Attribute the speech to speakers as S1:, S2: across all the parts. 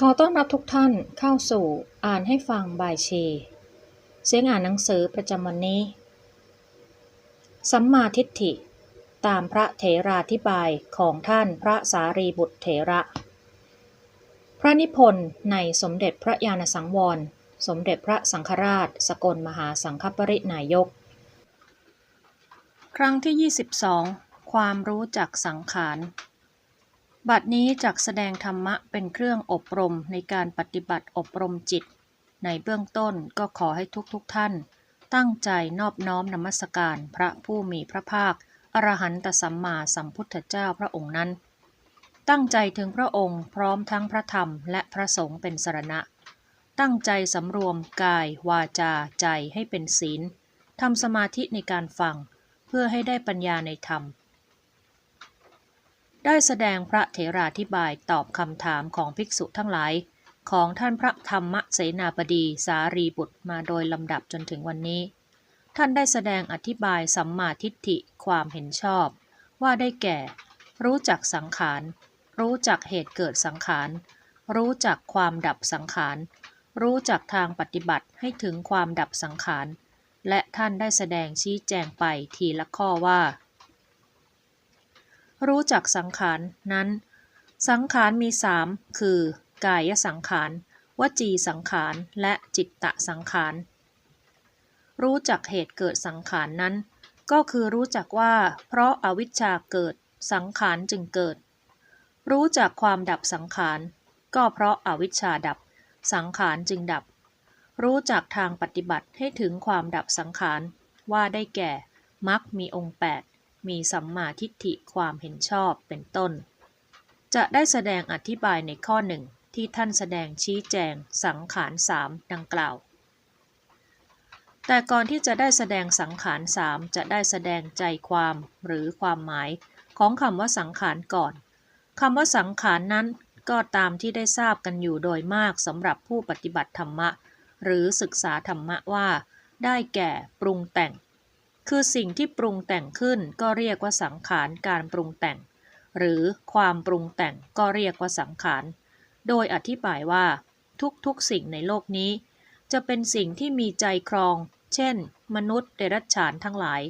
S1: ขอต้อนรับทุกท่านเข้าสู่อ่านให้ฟังบายเชเสียงอ่านหนังสือประจำวันนี้ สัมมาทิฏฐิ ตามพระเถราธิบายของท่านพระสารีบุตรเถระ พระนิพนธ์ในสมเด็จพระญาณสังวร สมเด็จพระสังฆราช สกลมหาสังฆปรินายก ครั้งที่ 22 ความรู้จักสังขาร บัดนี้จักแสดงธรรมะเป็นเครื่องอบรมในการปฏิบัติอบรมจิต ในเบื้องต้นก็ขอให้ทุกทุกๆท่าน ตั้งใจนอบน้อมนมัสการพระผู้มีพระภาค อรหันตสัมมาสัมพุทธเจ้าพระองค์นั้น ตั้งใจถึงพระองค์พร้อมทั้งพระธรรมและพระสงฆ์เป็นสรณะ ตั้งใจสำรวมกายวาจาใจให้เป็นศีลทำสมาธิในการฟัง เพื่อให้ได้ปัญญาในธรรม ได้แสดงพระเถราธิบายตอบคำถามของภิกษุทั้งหลาย ของท่านพระธรรมเสนาบดีสารีบุตรมาโดยลำดับจนถึงวันนี้ ท่านได้แสดงอธิบายสัมมาทิฏฐิความเห็นชอบ ว่าได้แก่ รู้จักสังขาร รู้จักเหตุเกิดสังขาร รู้จักความดับสังขาร รู้จักทางปฏิบัติให้ถึงความดับสังขาร และท่านได้แสดงชี้แจงไปทีละข้อว่า รู้จักสังขารนั้น สังขารมีสามคือกายสังขาร วจีสังขาร และจิตตะสังขาร รู้จักเหตุเกิดสังขารนั้น ก็คือรู้จักว่า เพราะอาวิชชาเกิดสังขารจึงเกิด รู้จักความดับสังขาร ก็เพราะอาวิชชาดับ สังขารจึงดับ รู้จักทางปฏิบัติให้ถึงความดับสังขาร ว่าได้แก่มรรคมีองค์8 มีสัมมาทิฏฐิความเห็นชอบเป็นต้น จะได้แสดงอธิบายในข้อหนึ่งที่ท่านแสดงชี้แจงสังขารสามดังกล่าว แต่ก่อนที่จะได้แสดงสังขารสามจะได้แสดงใจความหรือความหมายของคำว่าสังขารก่อนคำว่าสังขารนั้นก็ตามที่ได้ทราบกันอยู่โดยมากสำหรับผู้ปฏิบัติธรรมะ หรือศึกษาธรรมะว่า ได้แก่ปรุงแต่ง คือสิ่งที่ปรุงแต่งขึ้นก็เรียกว่าสังขารการปรุงแต่ง หรือความปรุงแต่งก็เรียกว่าสังขาร โดยอธิบายว่า ทุกๆสิ่งในโลกนี้ จะเป็นสิ่งที่มีใจครอง เช่น มนุษย์เดรัจฉานทั้งหลาย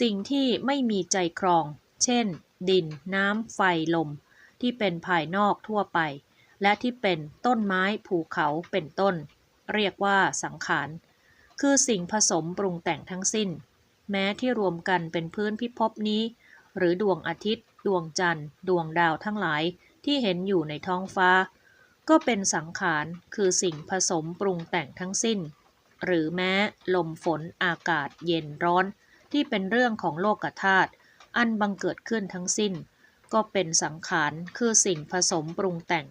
S1: สิ่งที่ไม่มีใจครอง เช่น ดิน น้ำ ไฟ ลม ที่เป็นภายนอกทั่วไป และที่เป็นต้นไม้ภูเขาเป็นต้น เรียกว่าสังขาร คือสิ่งผสมปรุงแต่งทั้งสิ้น แม้ที่รวมกันเป็นพื้นพิภพนี้ หรือดวงอาทิตย์ ดวงจันทร์ ดวงดาวทั้งหลายที่เห็นอยู่ในท้องฟ้า ก็เป็นสังขารคือสิ่งผสมปรุงแต่งทั้งสิ้น หรือแม้ลมฝนอากาศเย็นร้อน ที่เป็นเรื่องของโลกธาตุอันบังเกิดขึ้นทั้งสิ้น ก็เป็นสังขารคือสิ่งผสมปรุงแต่ง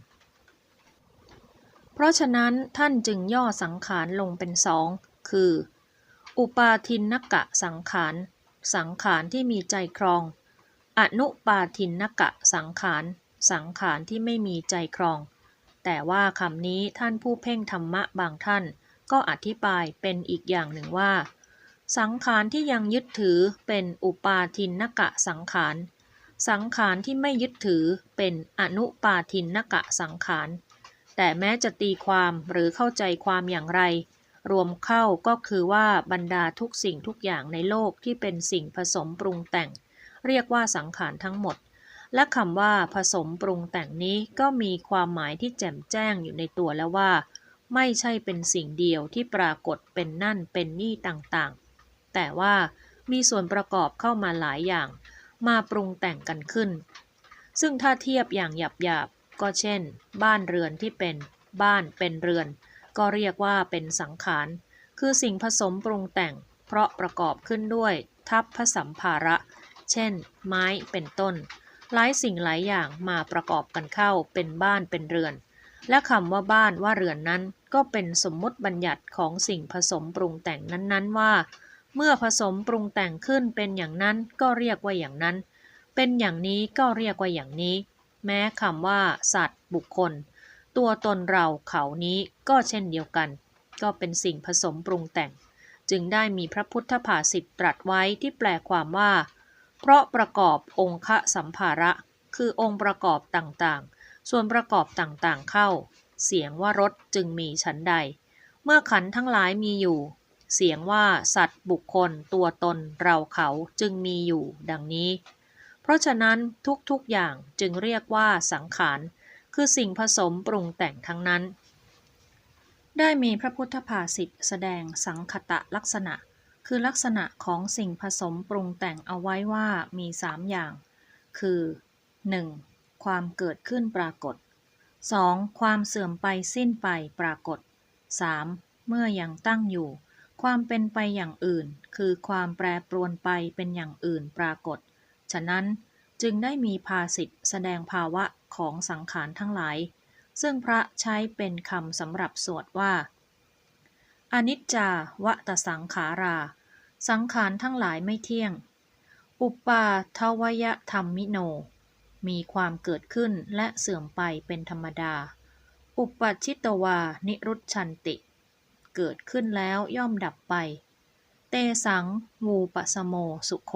S1: เพราะฉะนั้นท่านจึงย่อสังขารลงเป็นสองคือ อุปาทินนกะสังขาร สังขารที่มีใจครอง อนุปาทินนกะสังขาร สังขารที่ไม่มีใจครอง แต่ว่าคำนี้ท่านผู้เพ่งธรรมะบางท่าน ก็อธิบายเป็นอีกอย่างหนึ่งว่า สังขารที่ยังยึดถือเป็นอุปาทินนกะสังขาร สังขารที่ไม่ยึดถือเป็นอนุปาทินนกะสังขาร แต่แม้จะตีความหรือเข้าใจความอย่างไร รวมเข้าก็คือว่าบรรดาทุกสิ่งทุกอย่างในโลกที่เป็นสิ่งผสมปรุงแต่ง เรียกว่าสังขารทั้งหมด และคำว่าผสมปรุงแต่งนี้ก็มีความหมายที่แจ่มแจ้งอยู่ในตัวแล้วว่า ไม่ใช่เป็นสิ่งเดียวที่ปรากฏเป็นนั่นเป็นนี่ต่างๆ แต่ว่ามีส่วนประกอบเข้ามาหลายอย่าง มาปรุงแต่งกันขึ้น ซึ่งถ้าเทียบอย่างหยาบๆก็เช่น บ้านเรือนที่เป็น บ้านเป็นเรือน ก็เรียกว่าเป็นสังขาร คือสิ่งผสมปรุงแต่ง เพราะประกอบขึ้นด้วยทัพผสัมภาระ เช่น ไม้เป็นต้น หลายสิ่งหลายอย่างมาประกอบกันเข้าเป็นบ้านเป็นเรือน และคำว่าบ้านว่าเรือนนั้น ก็เป็นสมมติบัญญัติของสิ่งผสมปรุงแต่งนั้นๆ ว่า เมื่อผสมปรุงแต่งขึ้นเป็นอย่างนั้นก็เรียกว่าอย่างนั้น เป็นอย่างนี้ก็เรียกว่าอย่างนี้ แม้คำว่า สัตว์ บุคคล ตัวตนเราเขานี้ก็เช่นเดียวกัน ก็เป็นสิ่งผสมปรุงแต่ง จึงได้มีพระพุทธภาษิตตรัสไว้ที่แปลความว่า เพราะประกอบองค์สัมภาระ คือองค์ประกอบต่างๆ ส่วนประกอบต่างๆเข้า เสียงว่ารถจึงมีฉันใด เมื่อขันทั้งหลายมีอยู่ เสียงว่าสัตว์บุคคล ตัวตนเราเขาจึงมีอยู่ ดังนี้ เพราะฉะนั้นทุกๆอย่างจึงเรียกว่าสังขาร คือสิ่งผสมปรุงแต่งทั้งนั้น ได้มีพระพุทธภาษิตแสดงสังคตะลักษณะ คือลักษณะของสิ่งผสมปรุงแต่งเอาไว้ว่ามีสามอย่าง คือ 1. ความเกิดขึ้นปรากฏ 2. ความเสื่อมไปสิ้นไปปรากฏ 3. เมื่อยังตั้งอยู่ ความเป็นไปอย่างอื่น คือความแปรปรวนไปเป็นอย่างอื่นปรากฏ ฉะนั้นจึงได้มีภาษิตแสดงภาวะ ของสังขารทั้งหลาย ซึ่งพระใช้เป็นคำสำหรับสวดว่า อนิจจาวะตสังขารา สังขารทั้งหลายไม่เที่ยง อุปาทวยธรรมมิโน มีความเกิดขึ้นและเสื่อมไปเป็นธรรมดา อุปปชิตวานิรุชชันติ เกิดขึ้นแล้วย่อมดับไป เตสังวูปสโมสุโข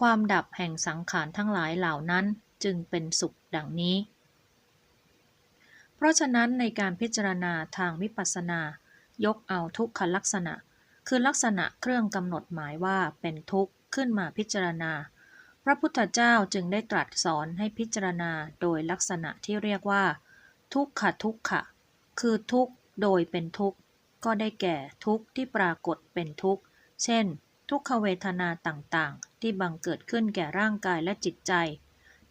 S1: ความดับแห่งสังขารทั้งหลายเหล่านั้นจึงเป็นสุข ดังนี้ เพราะฉะนั้นในการพิจารณาทางวิปัสสนา ยกเอาทุกขลักษณะ คือลักษณะเครื่องกำหนดหมายว่าเป็นทุกข์ขึ้นมาพิจารณา พระพุทธเจ้าจึงได้ตรัสสอนให้พิจารณาโดยลักษณะที่เรียกว่า ทุกขะทุกขะ คือทุกข์โดยเป็นทุกข์ก็ได้แก่ทุกข์ที่ปรากฏเป็นทุกข์ เช่น ทุกขเวทนาต่างๆ ที่บังเกิดขึ้นแก่ร่างกายและจิตใจ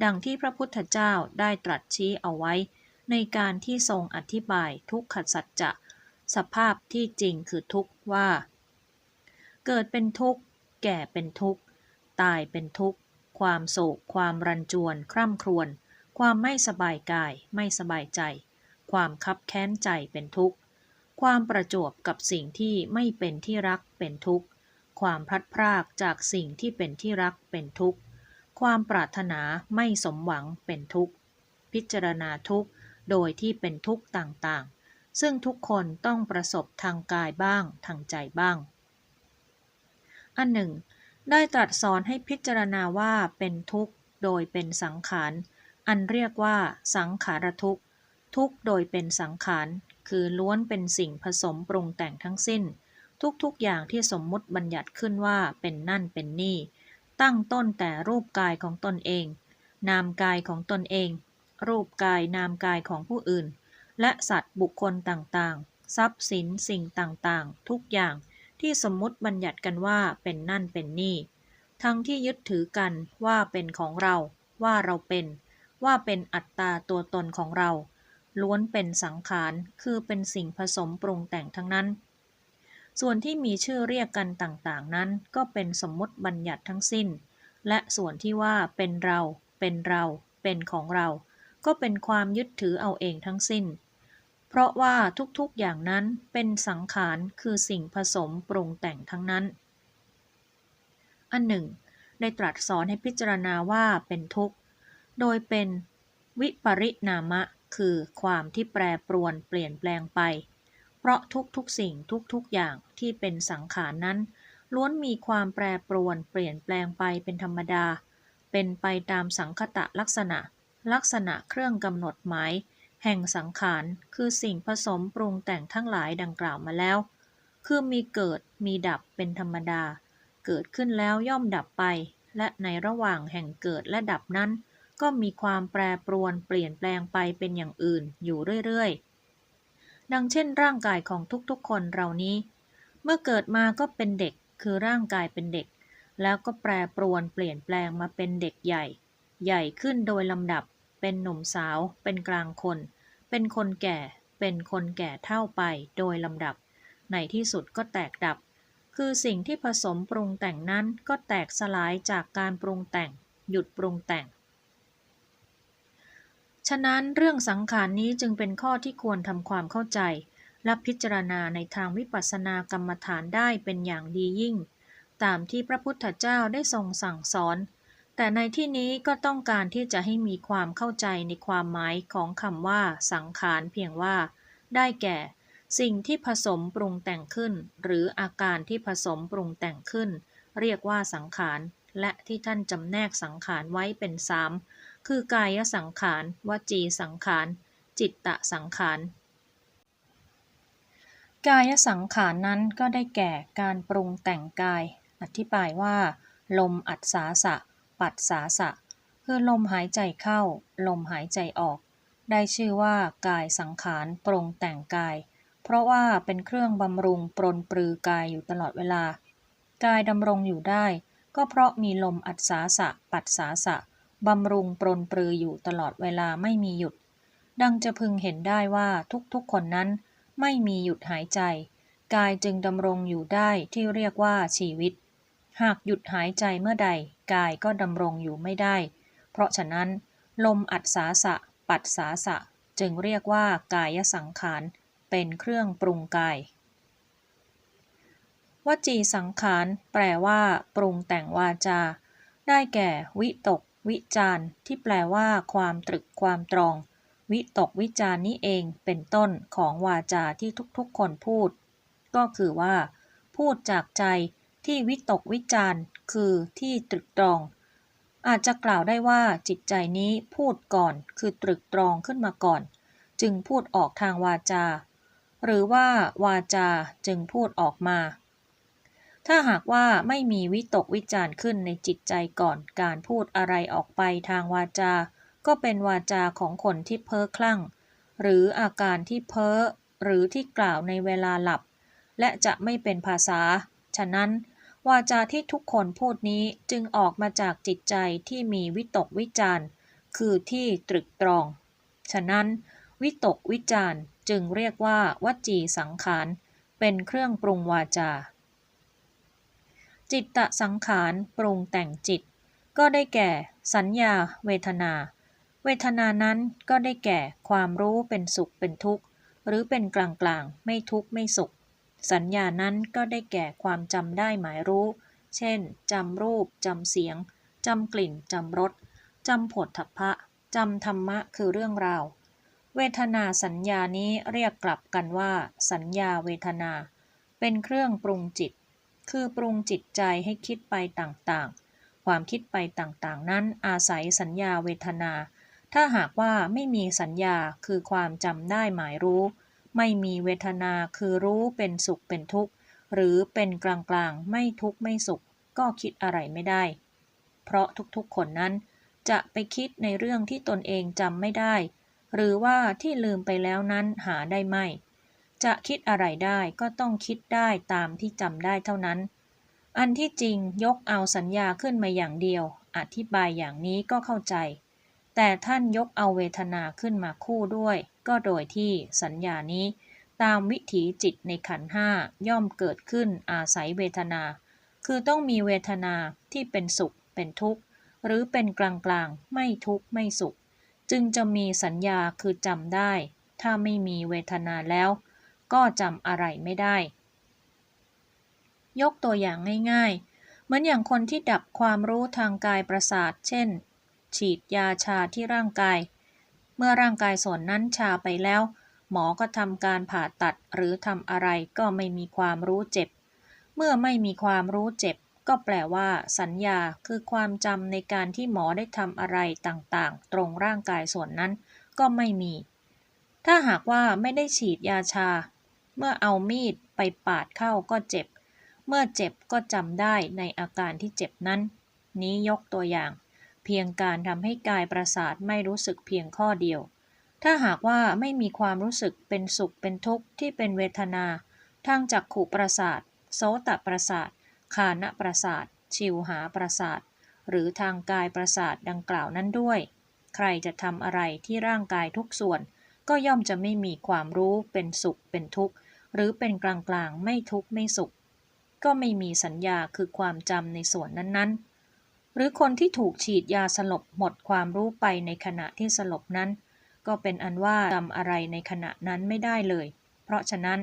S1: ดังที่พระพุทธเจ้าได้ตรัสชี้เอาไว้ ในการที่ทรงอธิบายทุกขสัจจะสภาพที่จริงคือทุกข์ว่า เกิดเป็นทุกข์ แก่เป็นทุกข์ ตายเป็นทุกข์ ความโศก ความรันจวน คร่ำครวญ ความไม่สบายกาย ไม่สบายใจ ความคับแค้นใจเป็นทุกข์ ความประจวบกับสิ่งที่ไม่เป็นที่รักเป็นทุกข์ ความพลัดพรากจากสิ่งที่เป็นที่รักเป็นทุกข์ ความปรารถนาไม่สมหวังเป็นทุกข์ พิจารณาทุกข์โดยที่เป็นทุกข์ต่างๆ ซึ่งทุกคนต้องประสบทางกายบ้างทางใจบ้าง อันหนึ่ง ได้ตรัสสอนให้พิจารณาว่าเป็นทุกข์โดยเป็นสังขาร อันเรียกว่าสังขารทุกข์ ทุกข์โดยเป็นสังขาร คือล้วนเป็นสิ่งผสมปรุงแต่งทั้งสิ้น ทุกๆอย่างที่สมมุติบัญญัติขึ้นว่าเป็นนั่นเป็นนี่ ตั้งต้นแต่รูปกายของตนเอง นามกายของตนเอง รูปกายนามกายของผู้อื่น และสัตว์บุคคลต่างๆ ทรัพย์สินสิ่งต่างๆ ทุกอย่างที่สมมุติบัญญัติกันว่าเป็นนั่นเป็นนี่ ทั้งที่ยึดถือกันว่าเป็นของเรา ว่าเราเป็น ว่าเป็นอัตตาตัวตนของเรา ล้วนเป็นสังขาร คือเป็นสิ่งผสมปรุงแต่งทั้งนั้น ส่วนที่มีชื่อเรียกกันต่างๆ นั้น ก็เป็นสมมติบัญญัติทั้งสิ้น และส่วนที่ว่าเป็นเรา เป็นเรา เป็นของเรา ก็เป็นความยึดถือเอาเองทั้งสิ้น เพราะว่าทุกๆอย่างนั้นเป็นสังขารคือสิ่งผสมปรุงแต่งทั้งนั้น อันหนึ่ง ได้ตรัสสอนให้พิจารณาว่าเป็นทุกข์ โดยเป็นวิปริณามะ คือความที่แปรปรวนเปลี่ยนแปลงไป เพราะทุกๆสิ่งทุกๆอย่างที่เป็นสังขารนั้น ล้วนมีความแปรปรวนเปลี่ยนแปลงไปเป็นธรรมดา เป็นไปตามสังคตะลักษณะ ลักษณะเครื่องกำหนดหมาย แห่งสังขารคือสิ่งผสมปรุงแต่งทั้งหลายดังกล่าวมาแล้ว คือมีเกิดมีดับเป็นธรรมดา เกิดขึ้นแล้วย่อมดับไป และในระหว่างแห่งเกิดและดับนั้น ก็มีความแปรปรวนเปลี่ยนแปลงไปเป็นอย่างอื่นอยู่เรื่อยๆ ดังเช่นร่างกายของทุกๆคนเรานี้ เมื่อเกิดมาก็เป็นเด็กคือร่างกายเป็นเด็ก แล้วก็แปรปรวนเปลี่ยนแปลงมาเป็นเด็กใหญ่ ใหญ่ขึ้นโดยลำดับ เป็นหนุ่มสาว เป็นกลางคน เป็นคนแก่ เป็นคนแก่เท่าไปโดยลำดับ ในที่สุดก็แตกดับ คือสิ่งที่ผสมปรุงแต่งนั้นก็แตกสลายจากการปรุงแต่ง หยุดปรุงแต่ง ฉะนั้นเรื่องสังขารนี้จึงเป็นข้อที่ควรทำความเข้าใจ และพิจารณาในทางวิปัสสนากรรมฐานได้เป็นอย่างดียิ่ง ตามที่พระพุทธเจ้าได้ทรงสั่งสอน แต่ในที่นี้ก็ต้องการที่จะให้มีความเข้าใจในความหมายของคำว่า สังขารเพียงว่า ได้แก่ สิ่งที่ผสมปรุงแต่งขึ้น หรืออาการที่ผสมปรุงแต่งขึ้น เรียกว่าสังขาร และที่ท่านจำแนกสังขารไว้เป็นสาม คือกายสังขาร วจีสังขาร จิตตสังขาร กายสังขารนั้นก็ได้แก่การปรุงแต่งกาย อธิบายว่า ลมอัดสาสะ ปัดสาสะ คือลมหายใจเข้า ลมหายใจออก ได้ชื่อว่ากายสังขารปรุงแต่งกาย เพราะว่าเป็นเครื่องบำรุงปรนปรือกายอยู่ตลอดเวลา กายดำรงอยู่ได้ ก็เพราะมีลมอัดสาสะ ปัดสาสะ บำรุงปรนปรืออยู่ตลอดเวลาไม่มีหยุด ดังจะพึงเห็นได้ว่าทุกๆคนนั้นไม่มีหยุดหายใจ กายจึงดำรงอยู่ได้ที่เรียกว่าชีวิต หากหยุดหายใจเมื่อใด กายก็ดำรงอยู่ไม่ได้ เพราะฉะนั้น ลมอัดสาสะ ปัดสาสะ จึงเรียกว่ากายสังขาร เป็นเครื่องปรุงกายวจีสังขาร แปลว่า ปรุงแต่งวาจา ได้แก่ วิตก วิจารณ์ ที่แปลว่า ความตรึกความตรอง วิตกวิจารนี้เองเป็นต้นของวาจาที่ทุกๆ คนพูด ก็คือว่า พูดจากใจที่วิตกวิจารคือที่ตรึกตรอง อาจจะกล่าวได้ว่าจิตใจนี้พูดก่อน คือตรึกตรองขึ้นมาก่อน จึงพูดออกทางวาจา หรือว่าวาจาจึงพูดออกมา ถ้าหากว่าไม่มีวิตกวิจารขึ้นในจิตใจก่อนการพูดอะไรออกไปทางวาจา ก็เป็นวาจาของคนที่เพ้อคลั่ง หรืออาการที่เพ้อ หรือที่กล่าวในเวลาหลับ และจะไม่เป็นภาษา ฉะนั้น วาจาที่ทุกคนพูดนี้จึงออกมาจากจิตใจที่มีวิตกวิจารคือที่ตรึกตรอง ฉะนั้น วิตกวิจารจึงเรียกว่าวจีสังขาร เป็นเครื่องปรุงวาจา จิตตสังขารปรุงแต่งจิต ก็ได้แก่ สัญญา เวทนา เวทนานั้นก็ได้แก่ความรู้เป็นสุขเป็นทุกข์ หรือเป็นกลางกลางไม่ทุกข์ไม่สุข สัญญานั้นก็ได้แก่ความจำได้หมายรู้ เช่นจำรูปจำเสียงจำกลิ่นจำรสจำผลทัพพะจำธรรมะคือเรื่องราว เวทนาสัญญานี้เรียกกลับกันว่า สัญญาเวทนา เป็นเครื่องปรุงจิต คือปรุงจิตใจให้คิดไปต่างๆ ความคิดไปต่างๆ นั้นอาศัยสัญญาเวทนา ถ้าหากว่าไม่มีสัญญาคือความจำได้หมายรู้ ไม่มีเวทนาคือรู้เป็นสุขเป็นทุกข์ หรือเป็นกลางๆ ไม่ทุกข์ไม่สุข ก็คิดอะไรไม่ได้ เพราะทุกๆ คนนั้น จะไปคิดในเรื่องที่ตนเองจำไม่ได้ หรือว่าที่ลืมไปแล้วนั้นหาได้ไม่ จะคิดอะไรได้ก็ต้องคิดได้ตามที่จำได้เท่านั้น อันที่จริงยกเอาสัญญาขึ้นมาอย่างเดียว อธิบายอย่างนี้ก็เข้าใจ แต่ท่านยกเอาเวทนาขึ้นมาคู่ด้วย ก็โดยที่สัญญานี้ ตามวิถีจิตในขันห้าย่อมเกิดขึ้นอาศัยเวทนา คือต้องมีเวทนาที่เป็นสุข เป็นทุกข์ หรือเป็นกลางกลางไม่ทุกข์ไม่สุข จึงจะมีสัญญาคือจำได้ ถ้าไม่มีเวทนาแล้ว ก็จำอะไรไม่ได้ ยกตัวอย่างง่ายๆ เหมือนอย่างคนที่ดับความรู้ทางกายประสาท เช่น ฉีดยาชาที่ร่างกาย เมื่อร่างกายส่วนนั้นชาไปแล้ว หมอก็ทำการผ่าตัดหรือทำอะไรก็ไม่มีความรู้เจ็บ เมื่อไม่มีความรู้เจ็บ ก็แปลว่า สัญญาคือความจำในการที่หมอได้ทำอะไรต่างๆ ตรงร่างกายส่วนนั้นก็ไม่มี ถ้าหากว่าไม่ได้ฉีดยาชา มื่อเอามีดไปปาดเข้าก็เจ็บ เมื่อเจ็บก็จำได้ในอาการที่เจ็บนั้น นี้ยกตัวอย่าง เพียงการทำให้กายประสาทไม่รู้สึกเพียงข้อเดียว ถ้าหากว่าไม่มีความรู้สึกเป็นสุขเป็นทุกข์ที่เป็นเวทนาทางจักขุประสาทโสตประสาทคานประสาท ชิวหาประสาท หรือทางกายประสาทดังกล่าวนั้นด้วย ใครจะทำอะไรที่ร่างกายทุกส่วน ก็ย่อมจะไม่มีความรู้เป็นสุขเป็นทุกข์ หรือเป็นกลางกลางไม่ทุกข์ไม่สุข ก็ไม่มีสัญญาคือความจำในส่วนนั้นๆ หรือคนที่ถูกฉีดยาสลบหมดความรู้ไปในขณะที่สลบนั้น ก็เป็นอันว่าจำอะไรในขณะนั้นไม่ได้เลย เพราะฉะนั้น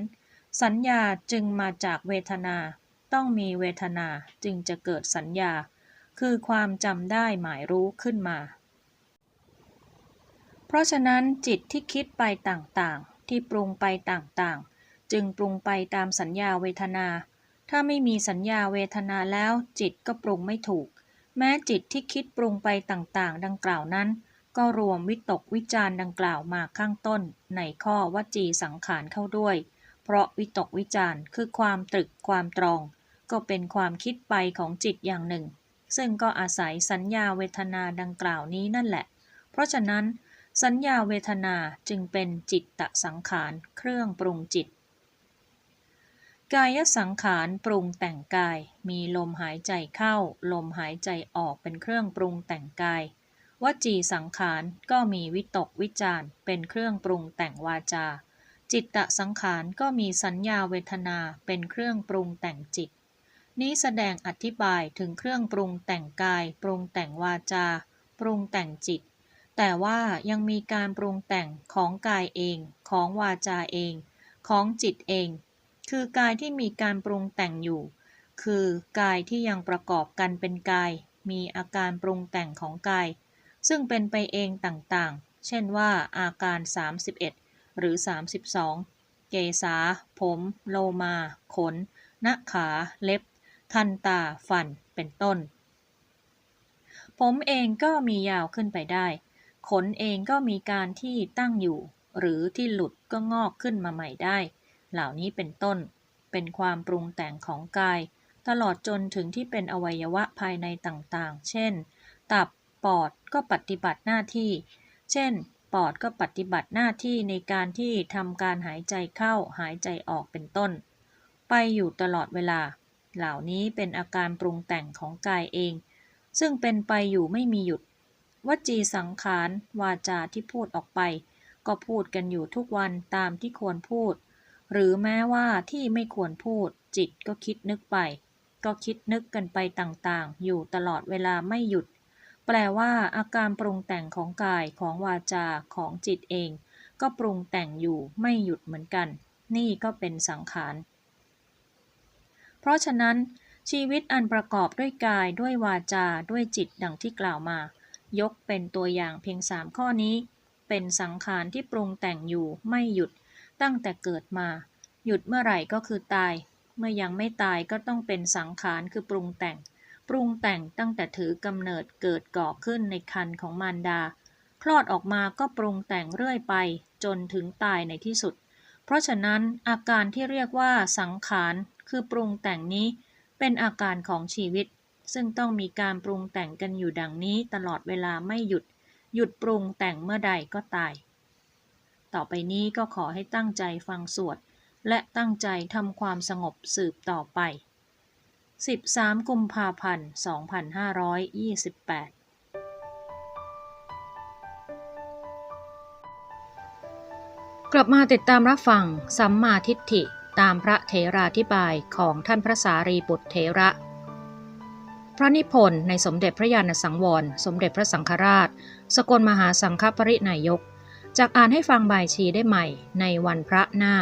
S1: สัญญาจึงมาจากเวทนา ต้องมีเวทนาจึงจะเกิดสัญญา คือความจำได้หมายรู้ขึ้นมา เพราะฉะนั้นจิตที่คิดไปต่างๆ ที่ปรุงไปต่างๆ จึงปรุงไปตามสัญญาเวทนา ถ้าไม่มีสัญญาเวทนาแล้วจิตก็ปรุงไม่ถูก แม้จิตที่คิดปรุงไปต่างๆ ดังกล่าวนั้น ก็รวมวิตกวิจารดังกล่าวมาข้างต้น ในข้อวจีสังขารเข้าด้วย เพราะวิตกวิจารคือความตรึกความตรอง ก็เป็นความคิดไปของจิตอย่างหนึ่ง ซึ่งก็อาศัยสัญญาเวทนาดังกล่าวนี้นั่นแหละ เพราะฉะนั้น สัญญาเวทนาจึงเป็นจิตตสังขารเครื่องปรุงจิต กายสังขารปรุงแต่งกาย มีลมหายใจเข้า ลมหายใจออกเป็นเครื่องปรุงแต่งกาย วจีสังขารก็มีวิตกวิจารเป็นเครื่องปรุงแต่งวาจา จิตตสังขารก็มีสัญญาเวทนาเป็นเครื่องปรุงแต่งจิต นี้แสดงอธิบายถึงเครื่องปรุงแต่งกาย ปรุงแต่งวาจา ปรุงแต่งจิต แต่ว่ายังมีการปรุงแต่งของกายเอง ของวาจาเอง ของจิตเอง คือกายที่มีการปรุงแต่งอยู่ คือกายที่ยังประกอบกันเป็นกาย มีอาการปรุงแต่งของกาย ซึ่งเป็นไปเองต่างๆ เช่นว่าอาการ 31 หรือ 32 เกษา ผม โลมา ขนหน้าขา เล็บ ทันตา ฟัน เป็นต้น ผมเองก็มียาวขึ้นไปได้ ขนเองก็มีการที่ตั้งอยู่ หรือที่หลุดก็งอกขึ้นมาใหม่ได้ เหล่านี้เป็นต้น เป็นความปรุงแต่งของกาย ตลอดจนถึงที่เป็นอวัยวะภายในต่างๆ เช่น ตับ ปอด ก็ปฏิบัติหน้าที่ เช่น ปอดก็ปฏิบัติหน้าที่ในการที่ทำการหายใจเข้า หายใจออกเป็นต้น ไปอยู่ตลอดเวลา เหล่านี้เป็นอาการปรุงแต่งของกายเอง ซึ่งเป็นไปอยู่ไม่มีหยุด วจีสังขาร วาจาที่พูดออกไป ก็พูดกันอยู่ทุกวันตามที่ควรพูด หรือแม้ว่าที่ไม่ควรพูด จิตก็คิดนึกไป ก็คิดนึกกันไปต่างๆ อยู่ตลอดเวลาไม่หยุด แปลว่าอาการปรุงแต่งของกายของวาจาของจิตเอง ก็ปรุงแต่งอยู่ไม่หยุดเหมือนกัน นี่ก็เป็นสังขาร เพราะฉะนั้น ชีวิตอันประกอบด้วยกายด้วยวาจาด้วยจิตดังที่กล่าวมา ยกเป็นตัวอย่างเพียงสามข้อนี้ เป็นสังขารที่ปรุงแต่งอยู่ไม่หยุด ตั้งแต่เกิดมา หยุดเมื่อไหร่ก็คือตาย เมื่อยังไม่ตายก็ต้องเป็นสังขารคือปรุงแต่ง ปรุงแต่งตั้งแต่ถือกำเนิดเกิดก่อขึ้นในคันของมารดา คลอดออกมาก็ปรุงแต่งเรื่อยไป จนถึงตายในที่สุด เพราะฉะนั้นอาการที่เรียกว่าสังขารคือปรุงแต่งนี้ เป็นอาการของชีวิต ซึ่งต้องมีการปรุงแต่งกันอยู่ดังนี้ตลอดเวลาไม่หยุด หยุดปรุงแต่งเมื่อใดก็ตาย ต่อไปนี้ก็ขอให้ตั้งใจฟังสวด และตั้งใจทำความสงบสืบต่อไป 13 กุมภาพันธ์ 2528กลับมาติดตามรับฟังสัมมาทิฏฐิตามพระเถราธิบายของท่านพระสารีบุตรเถระ พระนิพนธ์ในสมเด็จพระญาณสังวร สมเด็จพระสังฆราช สกลมหาสังฆปรินายก จากอ่านให้ฟังบายชีได้ใหม่ในวันพระหน้า